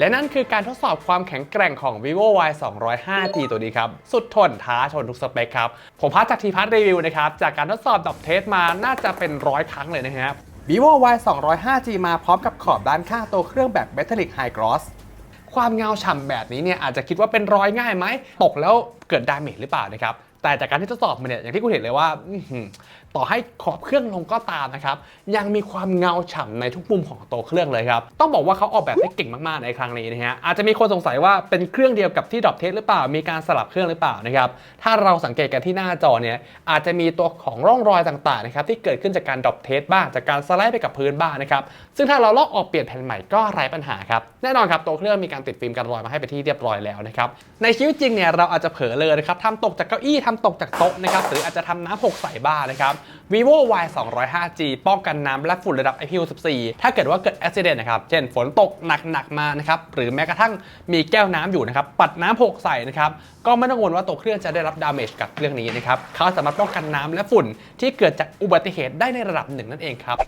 และนั่นคือการทดสอบความแข็งแกร่งของ vivo y 2 0 5 g ตัวนี้ครับ สุดทนท้าชนทุกสเปคครับ ผมพัดจากทีพัทรีวิวนะครับ จากการทดสอบดับเทสมาน่าจะเป็นร้อยครั้งเลยนะครับ vivo y 2 0 5 g มาพร้อมกับขอบด้านข้างตัวเครื่องแบบ metallic high gloss ความเงาฉ่ำแบบนี้เนี่ยอาจจะคิดว่าเป็นรอยง่ายไหมตกแล้วเกิดดาเมจหรือเปล่านะครับ แต่จากการที่ทดสอบมาเนี่ยอย่างที่คุณเห็นเลยว่าต่อให้ขอบเครื่องลงก็ตามนะครับ ยังมีความเงาฉ่ำในทุกมุมของตัวเครื่องเลยครับ ต้องบอกว่าเขาออกแบบได้เก่งมากๆในครั้งนี้นะฮะอาจจะมีคนสงสัยว่าเป็นเครื่องเดียวกับที่ดรอปเทสหรือเปล่า มีการสลับเครื่องหรือเปล่านะครับถ้าเราสังเกตกันที่หน้าจอเนี่ยอาจจะมีตัวของร่องรอยต่างๆนะครับที่เกิดขึ้นจากการดรอปเทสบ้างจากการสไลด์ไปกับพื้นบ้างนะครับซึ่งถ้าเราลอกออกเปลี่ยนแผ่นใหม่ก็ไร้ปัญหาครับแน่นอนครับตัวเครื่องมีการติดฟิล์มกันรอยมาให้ไปที่เรียบร้อยแล้วนะครับในชีวิตจริงเนี่ยเราอาจจะเผลอเลยนะครับทำตกจากเก้าอี้ทำตกจากโต๊ะนะครับหรืออาจจะทำน้ำหกใส่บ้านะครับ vivo y 2 0 5 g ป้องกันน้ำและฝุ่นระดับ IP64 ถ้าเกิดว่าเกิดอุบิเหตุนะครับ เช่นฝนตกหนักๆมานะครับหรือแม้กระทั่งมีแก้วน้ำอยู่นะครับ ปัดน้ำหกใส่นะครับก็ไม่ต้องกังวลว่าตัวเครื่องจะได้รับดาเมจกับเรื่องนี้นะครับเขาสามารถป้องกันน้ำและฝุ่นที่เกิดจากอุบัติเหตุได้ในระดับหนึ่งนั่นเองครับ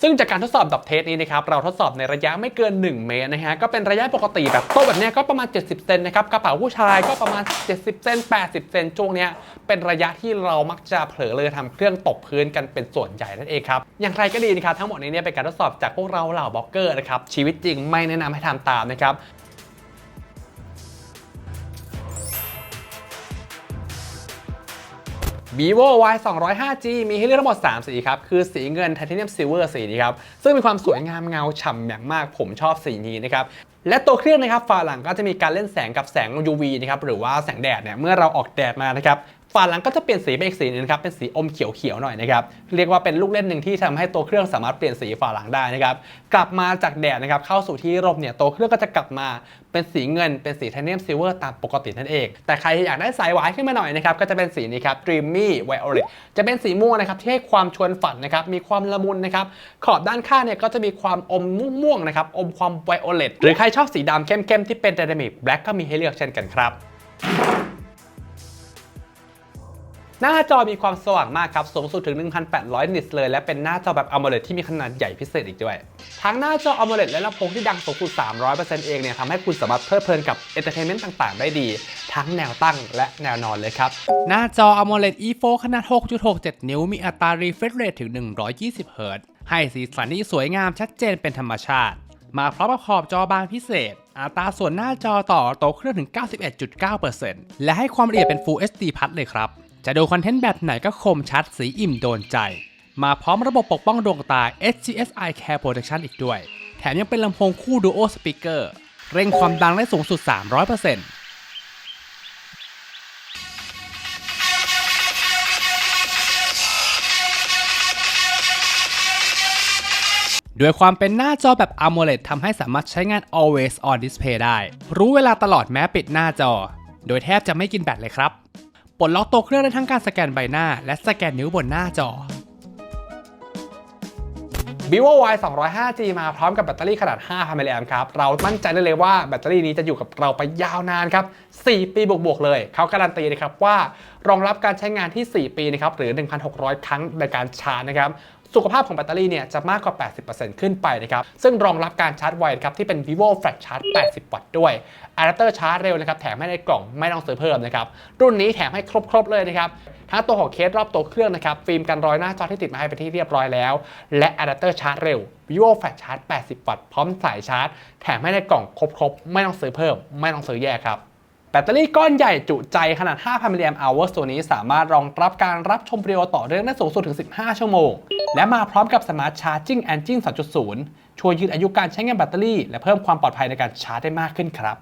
ซึ่งจากการทดสอบดับเทสนี้นะครับเราทดสอบในระยะไม่เกิน 1 เมตรนะฮะก็เป็นระยะปกติแบบโต๊ะแบบนี้ก็ประมาณ 70 เซนนะครับกระเป๋าผู้ชายก็ประมาณ 70 เซน80 เซนช่วงนี้เป็นระยะที่เรามักจะเผลอเลยทำเครื่องตกพื้นกันเป็นส่วนใหญ่นั่นเองครับอย่างไรก็ดีนะครับทั้งหมดนี้เนี่ยเป็นการทดสอบจากพวกเราเหล่าบล็อกเกอร์นะครับชีวิตจริงไม่แนะนำให้ทำตามนะครับ vivo y 2 0 5 g มีให้เลือกทั้งหมด 3 สีครับ คือสีเงินไทเทเนียมซิลเวอร์สีนี้ครับ ซึ่งมีความสวยงามเงาฉ่ำอย่างมาก ผมชอบสีนี้นะครับ และตัวเครื่องนะครับฝาหลังก็จะมีการเล่นแสงกับแสง UV นะครับ หรือว่าแสงแดดเนี่ย เมื่อเราออกแดดมานะครับ ฝาหลังก็จะเปลี่ยนสีไปอีกสีหนึงครับเป็นสีอมเขียวๆหน่อยนะครับเรียกว่าเป็นลูกเล่นหนึ่งที่ทำให้ตัวเครื่องสามารถเปลี่ยนสีฝาหลังได้นะครับกลับมาจากแดดนะครับเข้าสู่ที่ร่มเนี่ยตัวเครื่องก็จะกลับมาเป็นสีเงิน เป็นสีไทเทเนียมซิลเวอร์ตามปกตินั่นเอง แต่ใครอยากได้สายหวานขึ้นมาหน่อยนะครับก็จะเป็นสีนี้ครับ Dreamy Violet จะเป็นสีม่วงนะครับที่ให้ความชวนฝันนะครับมีความละมุนนะครับขอบด้านข้างเนี่ยก็จะมีความอมม่วงๆนะครับอมความ Violet หรือใครชอบสีดำเข้มๆที่เป็น Dynamic Black ก็มีให้เลือกเช่นกันครับ หน้าจอมีความสว่างมากครับ สูงสุดถึง 1,800 นิตส์เลย และเป็นหน้าจอแบบ AMOLED ที่มีขนาดใหญ่พิเศษอีกด้วย ทั้งหน้าจอ AMOLED และลำโพงที่ดังสูงสุด 300%เองเนี่ยทำให้คุณสามารถเพลิดเพลินกับ Entertainment ต่างๆ ได้ดี ทั้งแนวตั้งและแนวนอนเลยครับ หน้าจอ AMOLED E4 ขนาด 6.67 นิ้ว มีอัตรา refresh rate ถึง 120 Hz ให้สีสันที่สวยงามชัดเจนเป็นธรรมชาติ มาพร้อมกับขอบจอบางพิเศษอัตราส่วนหน้าจอต่อโตวเครื่องถึง 91.9%และให้ความละเอียดเป็น Full HD เลยครับ จะดูคอนเทนต์แบบไหนก็คมชัดสีอิ่มโดนใจ มาพร้อมระบบปกป้องดวงตา HGS Eye Care Protection อีกด้วย แถมยังเป็นลำโพงคู่ Duo Speaker เร่งความดังได้สูงสุด 300%ด้วยความเป็นหน้าจอแบบ AMOLED ทำให้สามารถใช้งาน always on display ได้ รู้เวลาตลอดแม้ปิดหน้าจอ โดยแทบจะไม่กินแบตเลยครับ ปลดล็อกตัวเครื่องได้ทั้งการสแกนใบหน้า และสแกนนิ้วบนหน้าจอ vivo y 2 0 5 g มาพร้อมกับแบตเตอรี่ขนาด 5,000มิลลิแอมป์ครับ เรามั่นใจได้เลยว่าแบตเตอรี่นี้จะอยู่กับเราไปยาวนานครับ 4 ปีบวกๆเลย เขาการันตีนะครับว่ารองรับการใช้งานที่ 4 ปีนะครับ หรือ 1,600 ครั้งในการชาร์จนะครับ สุขภาพของแบตเตอรี่เนี่ยจะมากกว่า 80%ขึ้นไปนะครับ ซึ่งรองรับการชาร์จไวนะครับที่เป็น vivo flash charge 80 วัตต์ด้วยอะแดปเตอร์ชาร์จเร็วนะครับแถมให้ในกล่องไม่ต้องซื้อเพิ่มนะครับ รุ่นนี้แถมให้ครบๆเลยนะครับทั้งตัวของเคสรอบตัวเครื่องนะครับ ฟิล์มกันรอยหน้าจอที่ติดมาให้เป็นที่เรียบร้อยแล้ว และอะแดปเตอร์ชาร์จเร็ว vivo flash charge 80 วัตต์พร้อมสายชาร์จ แถมให้ในกล่องครบๆ ไม่ต้องซื้อเพิ่ม ไม่ต้องซื้อแยกครับ แบตเตอรี่ก้อนใหญ่จุใจขนาด 5,000มิลลิแอมป์ตัวนี้สามารถรองรับการรับชมวิดีโอต่อเนื่องได้สูงสุดถึง 15 ชั่วโมง และมาพร้อมกับ Smart Charging Engine 2.0 ช่วยยืดอายุการใช้งานแบตเตอรี่ และเพิ่มความปลอดภัยในการชาร์จได้มากขึ้นครับ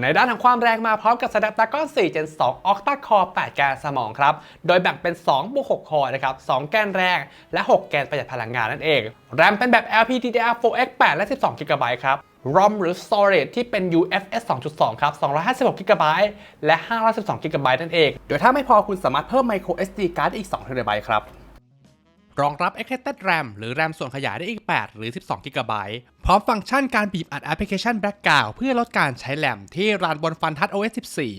ในด้านของความแรงมาพร้อมกับ Snapdragon 4 Gen 2 Octa Core 8 แกนสมองครับ โดยแบ่งเป็น2บวก6คอร์นะครับ 2 แกนแรงและ 6 แกนประหยัดพลังงานนั่นเอง แรมเป็นแบบ LPDDR4X 8 และ 12 GB ครับ ROM หรือ Storage ที่เป็น UFS 2.2 ครับ 256 GB และ 512 GB นั่นเอง โดยถ้าไม่พอคุณสามารถเพิ่ม Micro SD card อีก2 TB ครับ รองรับ Extended RAM หรือ RAM ส่วนขยายได้อีก 8 หรือ 12 GB พร้อมฟังก์ชันการบีบอัดแอปพลิเคชัน Background เพื่อลดการใช้แรมที่รันบนฟันทัช OS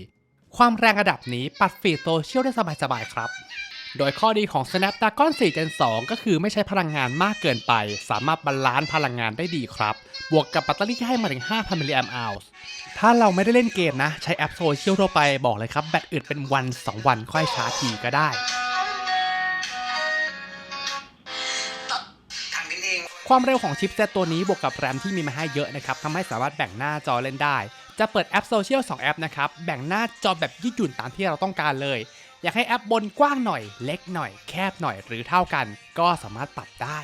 14 ความแรงระดับนี้ปัดฟีดโซเชียลได้สบายๆครับ โดยข้อดีของ Snapdragon 4 Gen 2 ก็คือไม่ใช้พลังงานมากเกินไป สามารถบาลานซ์พลังงานได้ดีครับ บวกกับแบตเตอรี่ที่ให้มาถึง 5,000 มิลลิแอมป์อัลถ้าเราไม่ได้เล่นเกมนะ ใช้แอปโซเชียลทั่วไปบอกเลยครับ แบตอึดเป็นวัน 2 วันค่อยชาร์จทีก็ได้ความเร็วของชิปเซตตัวนี้บวกกับแรมที่มีมาให้เยอะนะครับทำให้สามารถแบ่งหน้าจอเล่นได้ จะเปิดแอปโซเชียล2แอปนะครับ แบ่งหน้าจอแบบยืดหยุ่นตามที่เราต้องการเลย อยากให้แอปบนกว้างหน่อย เล็กหน่อย แคบหน่อยหรือเท่ากัน ก็สามารถปรับได้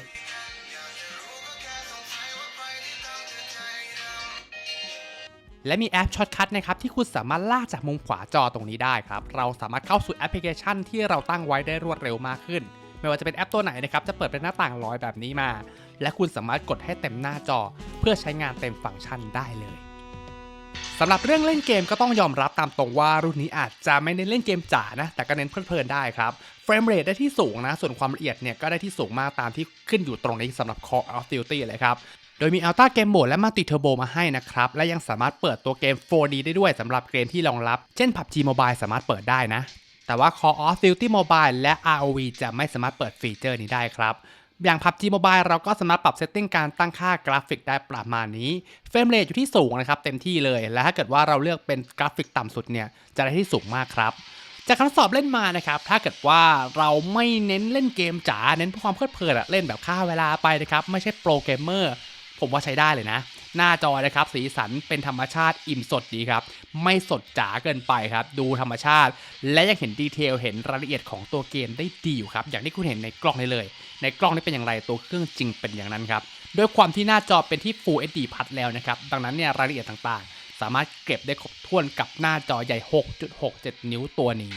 และมีแอปช็อตคัทนะครับที่คุณสามารถลากจากมุมขวาจอตรงนี้ได้ครับ เราสามารถเข้าสู่แอปพลิเคชันที่เราตั้งไว้ได้รวดเร็วมากขึ้น ไม่ว่าจะเป็นแอปตัวไหนนะครับจะเปิดเป็นหน้าต่างลอยแบบนี้มา และคุณสามารถกดให้เต็มหน้าจอ เพื่อใช้งานเต็มฟังก์ชันได้เลย สำหรับเรื่องเล่นเกมก็ต้องยอมรับตามตรงว่ารุ่นนี้อาจจะไม่เน้นเล่นเกมจ๋านะ แต่ก็เน้นเพลินๆได้ครับเฟรมเรทได้ที่สูงนะ ส่วนความละเอียดเนี่ยก็ได้ที่สูงมากตามที่ขึ้นอยู่ตรงนี้สำหรับ Call of Duty เลยครับโดยมี Ultra Game Mode และ Multi Turbo มาให้นะครับ และยังสามารถเปิดตัวเกม 4D ได้ด้วยสำหรับเกมที่รองรับ เช่น PUBG Mobile สามารถเปิดได้นะ แต่ว่า Call of Duty Mobile และ ROV จะไม่สามารถเปิดฟีเจอร์นี้ได้ครับ อย่างพับจีโมบายเราก็สามารถปรับเซตติ้งการตั้งค่ากราฟิกได้ประมาณนี้ เฟรมเรทอยู่ที่สูงนะครับเต็มที่เลย และถ้าเกิดว่าเราเลือกเป็นกราฟิกต่ำสุดเนี่ยจะได้ที่สูงมากครับจากคำทดสอบเล่นมานะครับ ถ้าเกิดว่าเราไม่เน้นเล่นเกมจ๋า เน้นเพื่อความเพลิดเพลินอะเล่นแบบฆ่าเวลาไปนะครับ ไม่ใช่โปรเกมเมอร์ ผมว่าใช้ได้เลยนะ หน้าจอนะครับ สีสันเป็นธรรมชาติอิ่มสดดีครับ ไม่สดจ๋าเกินไปครับ ดูธรรมชาติ และยังเห็นดีเทลเห็นรายละเอียดของตัวเกมได้ดีอยู่ครับ อย่างที่คุณเห็นในกล้องนี้เลย ในกล้องนี้เป็นอย่างไรตัวเครื่องจริงเป็นอย่างนั้นครับด้วยความที่หน้าจอเป็นที่ Full HD พัดแล้วนะครับดังนั้นเนี่ยรายละเอียดต่างๆ สามารถเก็บได้ครบถ้วนกับหน้าจอใหญ่ 6.67 นิ้วตัวนี้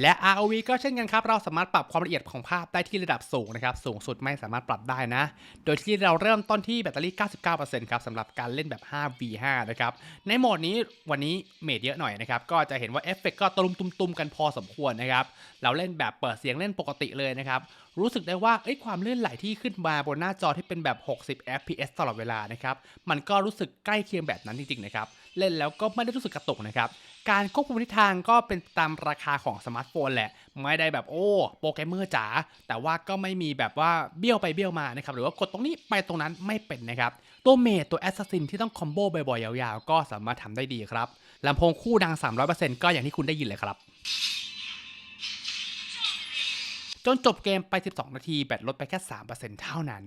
และ ROV ก็เช่นกันครับ เราสามารถปรับความละเอียดของภาพได้ที่ระดับสูงนะครับ สูงสุดไม่สามารถปรับได้นะ โดยที่เราเริ่มต้นที่แบตเตอรี่ 99%ครับสำหรับการเล่นแบบ 5v5 นะครับ ในโหมดนี้วันนี้เมดเยอะหน่อยนะครับ ก็จะเห็นว่าเอฟเฟกต์ก็ตลุมตุมๆกันพอสมควรนะครับ เราเล่นแบบเปิดเสียงเล่นปกติเลยนะครับ รู้สึกได้ว่าเอ้ยความลื่นไหลที่ขึ้นมาบนหน้าจอที่เป็นแบบ 60 fps ตลอดเวลานะครับ มันก็รู้สึกใกล้เคียงแบบนั้นจริงๆนะครับ เล่นแล้วก็ไม่ได้รู้สึกกระตุกนะครับ การควบคุมทิศทางก็เป็นตามราคาของสมาร์ทโฟนแหละ ไม่ได้แบบโอ้โปรแกรมเมอร์จ๋าแต่ว่าก็ไม่มีแบบว่าเบี้ยวไปเบี้ยวมานะครับหรือว่ากดตรงนี้ไปตรงนั้นไม่เป็นนะครับตัวเมดตัวแอสซัสซินที่ต้องคอมโบบ่อยๆยาวๆ ก็สามารถทำได้ดีครับลำโพงคู่ดัง 300%ก็อย่างที่คุณได้ยินเลยครับจนจบเกมไป 12 นาที แบตลดไปแค่ 3%เท่านั้น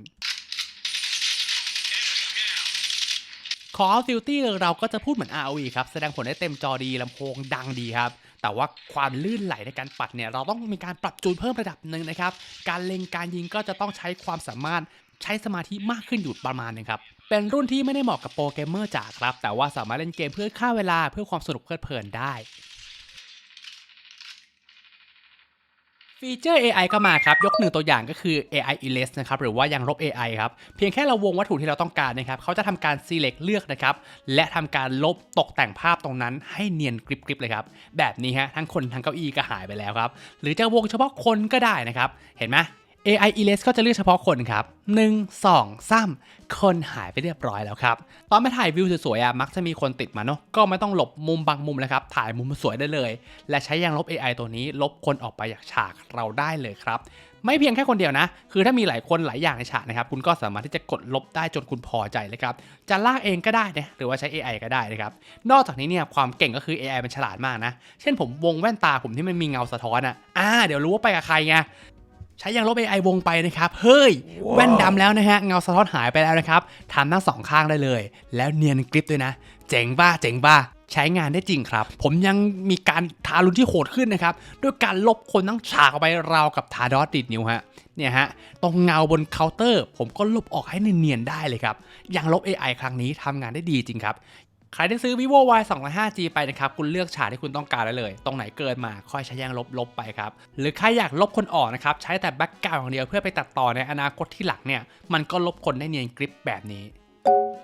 Call of Duty เราก็จะพูดเหมือน ROE ครับ แสดงผลได้เต็มจอดีลำโพงดังดีครับ แต่ว่าความลื่นไหลในการปัดเนี่ย เราต้องมีการปรับจูนเพิ่มระดับหนึ่งนะครับ การเล็งการยิงก็จะต้องใช้ความสามารถใช้สมาธิมากขึ้นอยู่ประมาณหนึงครับ เป็นรุ่นที่ไม่ได้เหมาะกับโปรแกรมเมอร์จ๋าครับ แต่ว่าสามารถเล่นเกมเพื่อฆ่าเวลาเพื่อความสนุกเพลิดเพลินได้ ฟีเจอร์ AI ก็มาครับ ยกหนึ่งตัวอย่างก็คือ AI Erase นะครับ หรือว่ายังลบ AI ครับ เพียงแค่เราวงวัตถุที่เราต้องการนะครับ เขาจะทำการ select เลือกนะครับ และทำการลบตกแต่งภาพตรงนั้นให้เนียนกริบๆเลยครับ แบบนี้ฮะ ทั้งคนทั้งเก้าอี้ก็หายไปแล้วครับ หรือจะวงเฉพาะคนก็ได้นะครับ เห็นไหม AI Erase ก็จะเลือกเฉพาะคนครับ 1 2 3 คนหายไปเรียบร้อยแล้วครับ ตอนไปถ่ายวิวสวยๆอะมักจะมีคนติดมาเนาะก็ไม่ต้องหลบมุมบางมุมเลยครับ ถ่ายมุมสวยได้เลย และใช้ยางลบ AI ตัวนี้ลบคนออกไปจากฉากเราได้เลยครับ ไม่เพียงแค่คนเดียวนะ คือถ้ามีหลายคนหลายอย่างในฉากนะครับคุณก็สามารถที่จะกดลบได้จนคุณพอใจเลยครับจะลากเองก็ได้นะหรือว่าใช้ AI ก็ได้นะครับนอกจากนี้เนี่ยความเก่งก็คือ AI มันฉลาดมากนะ เช่นผมวงแว่นตาผมที่มันมีเงาสะท้อนอะอ่าเดี๋ยวรู้ว่าไปกับใครไง ใช้ยางลบ AI วงไปนะครับ เฮ้ยแว่นดำแล้วนะฮะ เงาสะท้อนหายไปแล้วนะครับทำทั้งสองข้างได้เลย แล้วเนียนกริปด้วยนะ เจ๋งบ้าเจ๋งบ้าใช้งานได้จริงครับ ผมยังมีการทารุณที่โหดขึ้นนะครับ ด้วยการลบคนทั้งฉากออกไปราวกับทาดอสติดนิ้วฮะ เนี่ยฮะ ตรงเงาบนเคาน์เตอร์ ผมก็ลบออกให้เนียนๆได้เลยครับยางลบ AI ครั้งนี้ทำงานได้ดีจริงครับ ใครที่ซื้อ vivo y 2 0 5 g ไปนะครับ คุณเลือกฉากที่คุณต้องการได้เลย ตรงไหนเกินมาค่อยใช้ยางลบลบไปครับ หรือใครอยากลบคนออกนะครับ ใช้แต่แบ็กกราวด์อย่างเดียวเพื่อไปตัดต่อในอนาคตที่หลังเนี่ย มันก็ลบคนได้เนียนกริปแบบนี้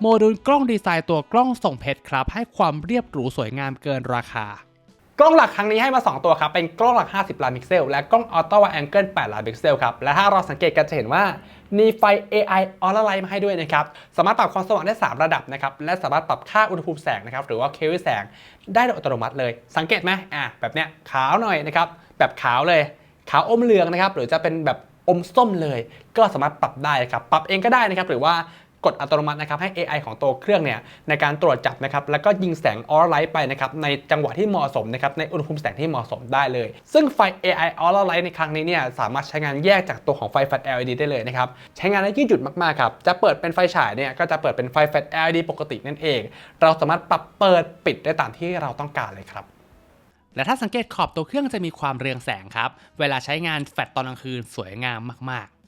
โมดูลกล้องดีไซน์ตัวกล้องส่งเพชรครับ ให้ความเรียบหรูสวยงามเกินราคา กล้องหลักครั้งนี้ให้มา 2 ตัวครับ เป็นกล้องหลัก 50 ล้านพิกเซล และกล้องอัลตร้าไวแองเกิล8ล้านพิกเซลครับ และถ้าเราสังเกตกันจะเห็นว่ามีไฟ AI Aura Light มาให้ด้วยนะครับ สามารถปรับความสว่างได้ 3 ระดับนะครับ และสามารถปรับค่าอุณหภูมิแสงนะครับ หรือว่าเคลวิแสงได้โดยอัตโนมัติเลย สังเกตไหมอะแบบเนี้ยขาวหน่อยนะครับ แบบขาวเลย ขาวอมเหลืองนะครับ หรือจะเป็นแบบอมส้มเลย ก็สามารถปรับได้ครับ ปรับเองก็ได้นะครับ หรือว่า กดอัตโนมัตินะครับให้ AI ของตัวเครื่องเนี่ยในการตรวจจับนะครับแล้วก็ยิงแสงออร่าไลท์ไปนะครับในจังหวะที่เหมาะสมนะครับในอุณหภูมิแสงที่เหมาะสมได้เลย ซึ่งไฟ AI ออร่าไลท์ในครั้งนี้เนี่ยสามารถใช้งานแยกจากตัวของไฟแฟลช LED ได้เลยนะครับใช้งานได้ยืดหยุ่นมากๆครับจะเปิดเป็นไฟฉายเนี่ยก็จะเปิดเป็นไฟแฟลช LED ปกตินั่นเอง เราสามารถปรับเปิดปิดได้ตามที่เราต้องการเลยครับและถ้าสังเกตขอบตัวเครื่องจะมีความเรืองแสงครับ เวลาใช้งานแฟลชตอนกลางคืนสวยงามมาก ๆ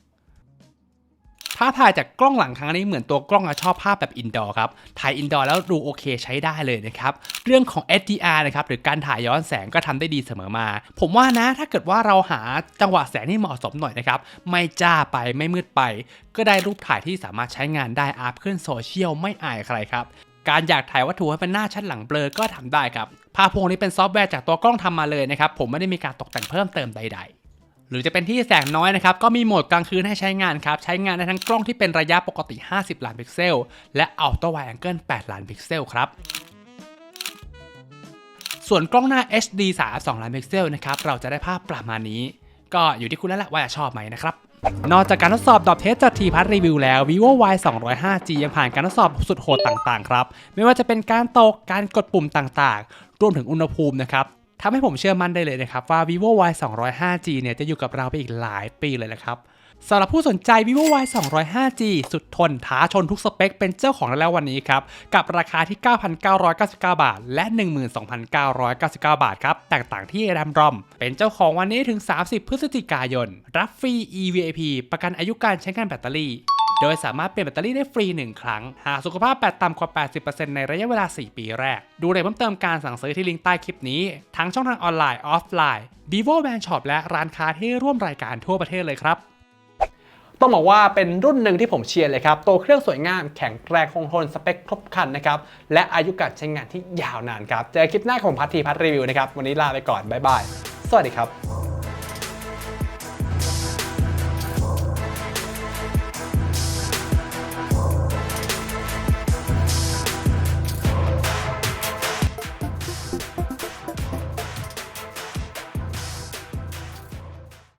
ภาพถ่ายจากกล้องหลังครั้งนี้เหมือนตัวกล้องอชอบภาพแบบอินดอร์ครับ ถ่ายอินดอร์แล้วดูโอเคใช้ได้เลยนะครับ เรื่องของ SDR นะครับหรือการถ่ายย้อนแสงก็ทำได้ดีเสมอมา ผมว่านะถ้าเกิดว่าเราหาจังหวะแสงที่เหมาะสมหน่อยนะครับ ไม่จ้าไปไม่มืดไป ก็ได้รูปถ่ายที่สามารถใช้งานได้อัพขึ้นโซเชียลไม่อายใครครับการอยากถ่ายวัตถุให้เป็นหน้าชัดหลังเบลอก็ทำได้ครับภาพพวกนี้เป็นซอฟต์แวร์จากตัวกล้องทำมาเลยนะครับ ผมไม่ได้มีการตกแต่งเพิ่มเติมใด ๆ หรือจะเป็นที่แสงน้อยนะครับก็มีโหมดกลางคืนให้ใช้งานครับใช้งานได้ทั้งกล้องที่เป็นระยะปกติ 50 ล้านพิกเซล และอัลตร้าไวแองเกิล8ล้านพิกเซลครับส่วนกล้องหน้า HD 32ล้านพิกเซลนะครับเราจะได้ภาพประมาณนี้ ก็อยู่ที่คุณแล้วแหละว่าจะชอบไหมนะครับนอกจากการทดสอบดอบเทสจากทีพัทรีวิวแล้ว vivo y 2 0 5 g ยังผ่านการทดสอบสุดโหดต่างๆ ครับ ไม่ว่าจะเป็นการตกการกดปุ่มต่างๆ รวมถึงอุณหภูมินะครับ ทำให้ผมเชื่อมั่นได้เลยนะครับว่า vivo y 2 0 5 g เนี่ยจะอยู่กับเราไปอีกหลายปีเลยนะครับสำหรับผู้สนใจ vivo y 2 0 5 g สุดทนท้าชนทุกสเปคเป็นเจ้าของแล้ววันนี้ครับ กับราคาที่ 9,999 บาท และ 12,999 บาทครับแตกต่างที่ RAM ROM เป็นเจ้าของวันนี้ถึง 30 พฤศจิกายน รับฟรี EVAP ประกันอายุการใช้งานแบตเตอรี่ โดยสามารถเปลี่ยนแบตเตอรี่ได้ฟรี 1 ครั้ง หากสุขภาพแบตต่ำกว่า 80%ในระยะเวลา 4 ปีแรก ดูรายเพิ่มเติมการสั่งซื้อที่ลิงก์ใต้คลิปนี้ ทั้งช่องทางออนไลน์ ออฟไลน์ vivo band shop และร้านค้าที่ร่วมรายการทั่วประเทศเลยครับต้องบอกว่าเป็นรุ่นหนึ่งที่ผมเชียร์เลยครับ ตัวเครื่องสวยงามแข็งแรงคงทนสเปคครบครันนะครับ และอายุการใช้งานที่ยาวนานครับ เจอคลิปหน้าของพัททีพัทรีวิวนะครับ วันนี้ลาไปก่อน บ๊ายบาย สวัสดีครับ